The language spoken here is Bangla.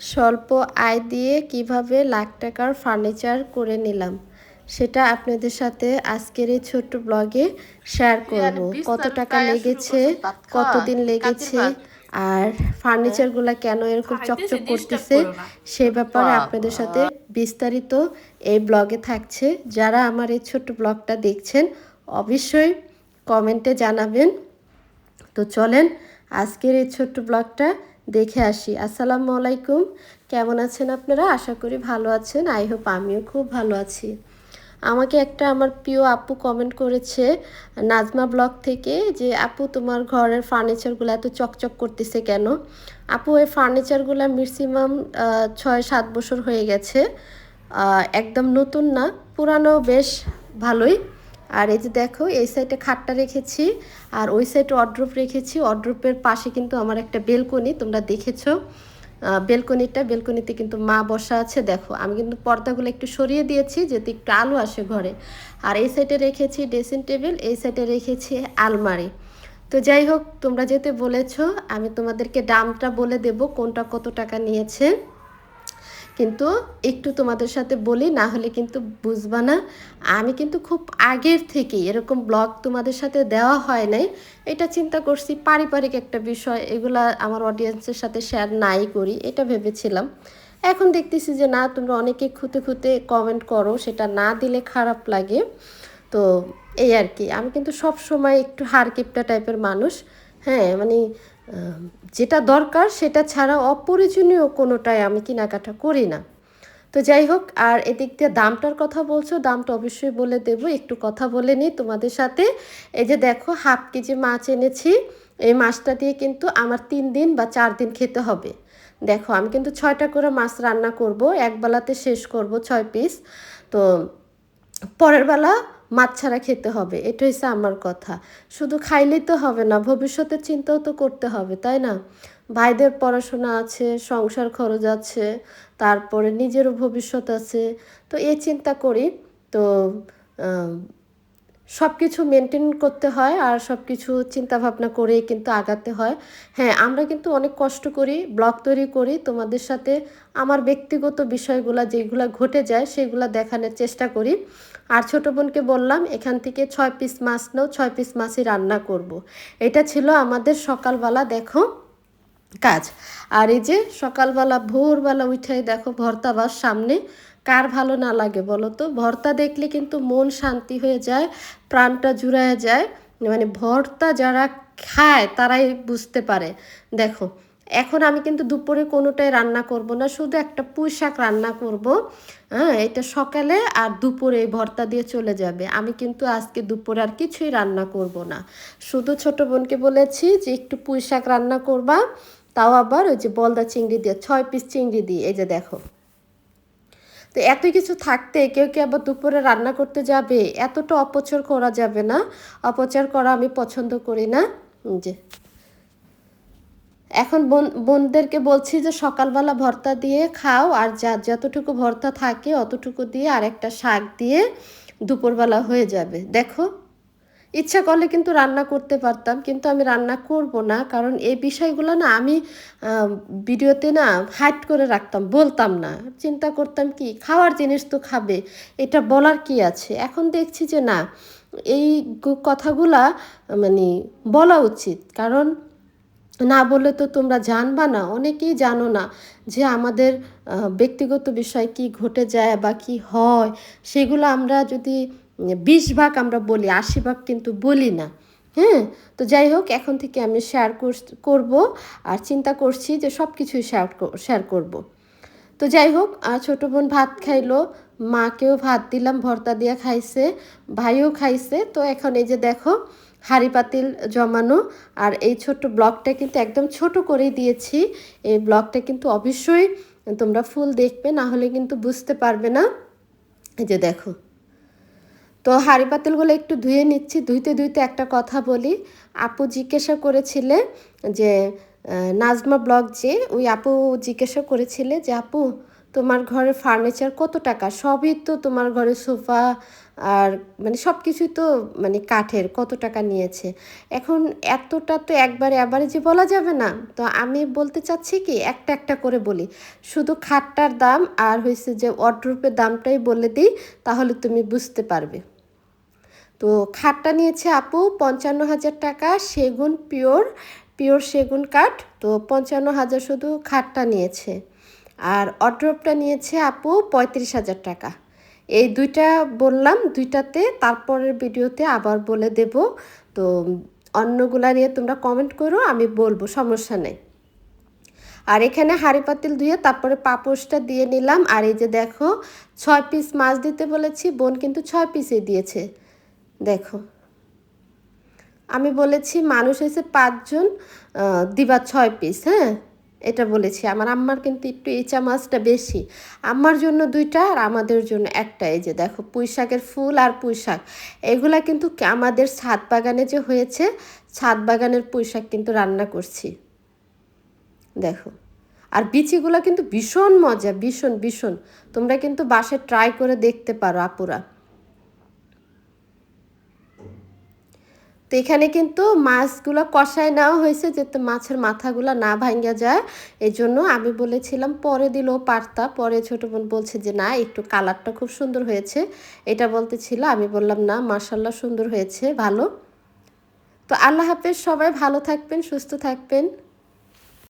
স্বল্প আয় দিয়ে কীভাবে লাখ টাকার ফার্নিচার করে নিলাম সেটা আপনাদের সাথে আজকের এই ছোট্ট ব্লগে শেয়ার করব। কত টাকা লেগেছে কতদিন লেগেছে আর ফার্নিচারগুলো কেন এরকম চকচক করতেছে সে ব্যাপারে আপনাদের সাথে বিস্তারিত এই ব্লগে থাকছে। যারা আমার এই ছোট্ট ব্লগটা দেখছেন অবশ্যই কমেন্টে জানাবেন। তো চলেন আজকের এই ছোট্ট ব্লগটা দেখে আসি। আসসালামু আলাইকুম। কেমন আছেন আপনারা? আশা করি ভালো আছেন। আই হোপ আমিও খুব ভালো আছি। আমাকে একটা আমার প্রিয় আপু কমেন্ট করেছে, নাজমা ব্লগ থেকে যে, আপু, তোমার ঘরের ফার্নিচারগুলো এত চকচক করতেছে কেন? আপু এই ফার্নিচারগুলো ম্যাক্সিমাম ছয় সাত বছর হয়ে গেছে। একদম নতুন না, পুরানো বেশ ভালোই। আর এই যে দেখো, এই সাইডে খাটটা রেখেছি আর ওই সাইডে অড্রপ রেখেছি। অড্রপের পাশে কিন্তু আমার একটা বেলকনি তোমরা দেখেছ? বেলকনিটা বেলকনিতে কিন্তু মা বসা আছে। দেখো, আমি কিন্তু পর্দাগুলো একটু সরিয়ে দিয়েছি যাতে একটু আলো আসে ঘরে। আর এই সাইডে রেখেছি ড্রেসিং টেবিল এই সাইডে রেখেছি আলমারি। তো যাই হোক, তোমরা যেতে বলেছ, আমি তোমাদেরকে দামটা বলে দেব, কোনটা কত টাকা নিয়েছে। কিন্তু একটু তোমাদের সাথে বলি, না হলে কিন্তু বুঝবা না। আমি কিন্তু খুব আগের থেকে এরকম ব্লগ তোমাদের সাথে দেওয়া হয় নাই। এটা চিন্তা করছি পারিবারিক একটা বিষয়, এগুলা আমার অডিয়েন্সের সাথে শেয়ার নাই করি, এটা ভেবেছিলাম। এখন দেখতেছি যে, না, তোমরা অনেকে খুঁতে খুঁতে কমেন্ট করো, সেটা না দিলে খারাপ লাগে। তো এই আর কি, আমি কিন্তু সব সময় একটু হারকিপটা টাইপের মানুষ। হ্যাঁ মানে যেটা দরকার সেটা ছাড়া অপ্রয়োজনীয় কোনোটাই আমি কেনাকাটা করি না। তো যাই হোক, আর এদিক দিয়ে দামটার কথা বলছো, দামটা অবশ্যই বলে দেব। একটু কথা বলে নিই তোমাদের সাথে। এই যে দেখো, হাফ কেজি মাছ এনেছি। এই মাছটা দিয়ে কিন্তু আমার তিন দিন বা চার দিন খেতে হবে। দেখো, আমি কিন্তু ছয়টা করে মাছ রান্না করব এক বেলাতে শেষ করব ছয় পিস। তো পরের বেলা মাছ ছাড়া খেতে হবে, এটা হচ্ছে আমার কথা। শুধু খাইলেই তো হবে না, ভবিষ্যতে চিন্তাও তো করতে হবে, তাই না? ভাইদের পড়াশোনা আছে, সংসার খরচ আছে, তারপরে নিজেরও ভবিষ্যৎ আছে, তো এই চিন্তা করি। তো সব কিছু মেনটেন করতে হয় আর সব কিছু চিন্তাভাবনা করে কিন্তু আগাতে হয়। হ্যাঁ আমরা কিন্তু অনেক কষ্ট করি, ব্লগ তৈরি করি। তোমাদের সাথে আমার ব্যক্তিগত বিষয়গুলো যেগুলো ঘটে যায় সেগুলো দেখানোর চেষ্টা করি। আর ছোটো বোনকে বললাম, এখান থেকে ছয় পিস মাছ নাও, ছয় পিস মাছই রান্না করব। এটা ছিল আমাদের সকালবেলা, দেখো, কাজ। আর এই যে সকালবেলা, ভোরবেলা উঠে দেখো ভর্তা বাস সামনে। কার ভালো না লাগে বলো তো ভর্তা দেখলে কিন্তু মন শান্তি হয়ে যায়, প্রাণটা জুড়ায় যায়। মানে ভর্তা যারা খায় তারাই বুঝতে পারে। দেখো, এখন আমি কিন্তু দুপুরে কোনোটাই রান্না করব না, শুধু একটা পুঁই শাক রান্না করব। হ্যাঁ এটা সকালে আর দুপুরে এই ভর্তা দিয়ে চলে যাবে। আমি কিন্তু আজকে দুপুরে আর কিছুই রান্না করব না। শুধু ছোট বোনকে বলেছি যে একটু পুঁই শাক রান্না করবা, তাও আবার ওই যে বলদা চিংড়ি দিয়ে, ছয় পিস চিংড়ি দিয়ে। এই যে দেখো। তো এত কিছু থাকতে কেউ কি আবার দুপুরে রান্না করতে যাবে? এতটা অপচার করা যাবে না। অপচার করা আমি পছন্দ করি না। যে। এখন বোন, বোনদেরকে বলছি যে সকালবেলা ভর্তা দিয়ে খাও, আর যা, যতটুকু ভর্তা থাকে অতটুকু দিয়ে আর একটা শাক দিয়ে দুপুরবেলা হয়ে যাবে। দেখো। ইচ্ছা করলে কিন্তু রান্না করতে পারতাম, কিন্তু আমি রান্না করব না। কারণ এই বিষয়গুলো না আমি ভিডিওতে না হাইট করে রাখতাম, বলতাম না। চিন্তা করতাম কি, খাওয়ার জিনিস তো খাবে, এটা বলার কি আছে? এখন দেখছি যে না, এই কথাগুলা মানে বলা উচিত। কারণ না বললে তো তোমরা জানবা না, অনেকেই জানো না যে আমাদের ব্যক্তিগত বিষয় কি ঘটে যায় বা কি হয়। সেগুলো আমরা যদি বিশ ভাগ আমরা বলি, আশি ভাগ কিন্তু বলি না। হ্যাঁ? তো যাই হোক, এখন থেকে আমি শেয়ার করব আর চিন্তা করছি যে সব কিছুই শেয়ার শেয়ার করব। তো যাই হোক ছোটো বোন ভাত খাইলো, মাকেও ভাত দিলাম, ভর্তা দিয়ে খাইছে, ভাইও খাইছে। তো এখন এই যে দেখো, হাঁড়ি পাতিল জমানো আর এই ছোট্ট ব্লগটা কিন্তু একদম ছোট করে দিয়েছি। এই ব্লগটা কিন্তু অবশ্যই তোমরা ফুল দেখবে, না হলে কিন্তু বুঝতে পারবে না। এই যে দেখো। তো হাঁড়ি পাতিলগুলো একটু ধুয়ে নিচ্ছি। ধুইতে ধুইতে একটা কথা বলি। আপু জিজ্ঞাসা করেছিলে যে নাজমা ব্লগ যে, ওই আপু জিজ্ঞাসা করেছিলে যে, আপু, তোমার ঘরে ফার্নিচার কত টাকা? সবই তো তোমার ঘরে সোফা আর মানে সব কিছুই তো মানে কাঠের, কত টাকা নিয়েছে। এখন এতটা তো একবারে যে বলা যাবে না। তো আমি বলতে চাচ্ছি কি, একটা একটা করে বলি। শুধু খাটটার দাম আর হয়েছে যে অড্রুপের দামটাই বলে দিই, তাহলে তুমি বুঝতে পারবে। তো খাটটা নিয়েছে আপু পঞ্চান্ন হাজার টাকা, সেগুন পিওর পিওর সেগুন কাঠ। তো পঞ্চান্ন হাজার শুধু খাটটা নিয়েছে। আর অড্রপটা নিয়েছে আপু পঁয়ত্রিশ হাজার টাকা। এই দুইটা বললাম, দুইটাতে তারপরের ভিডিওতে আবার বলে দেব। তো অন্যগুলা নিয়ে তোমরা কমেন্ট করো, আমি বলব, সমস্যা নেই। আর এখানে হাঁড়ি পাতিল ধুয়ে তারপরে পাপোশটা দিয়ে নিলাম। আর এই যে দেখো, ছয় পিস মাছ দিতে বলেছি, বোন কিন্তু ছয় পিসে দিয়েছে। দেখো, আমি বলেছি মানুষ হয়েছে পাঁচজন দিবা ছয় পিস হ্যাঁ? এটা বলেছি, আমার আম্মার কিন্তু একটু ইচা মাছটা বেশি। আম্মার জন্য দুইটা আর আমাদের জন্য একটা, এই যে দেখো পুঁই শাকের ফুল আর পুঁই শাক এগুলা কিন্তু আমাদের ছাদ বাগানে যে হয়েছে, ছাদ বাগানের পুঁই শাক কিন্তু রান্না করছি। দেখো, আর বিচিগুলো কিন্তু ভীষণ মজা, ভীষণ ভীষণ। তোমরা কিন্তু বাসে ট্রাই করে দেখতে পারো আপুরা। তো এখানে কিন্তু মাছগুলো কষায় নেওয়া হয়েছে যাতে মাছের মাথাগুলো না ভাঙ্গা যায়। এই জন্য আমি বলেছিলাম, পরে দিলেও পারতা। পরে ছোটো বোন বলছে যে, না, একটু কালারটা খুব সুন্দর হয়েছে। এটা বলতেছিল, আমি বললাম, না মার্শাল্লাহ সুন্দর হয়েছে, ভালো। তো আল্লাহ হাফেজ, সবাই ভালো থাকবেন, সুস্থ থাকবেন।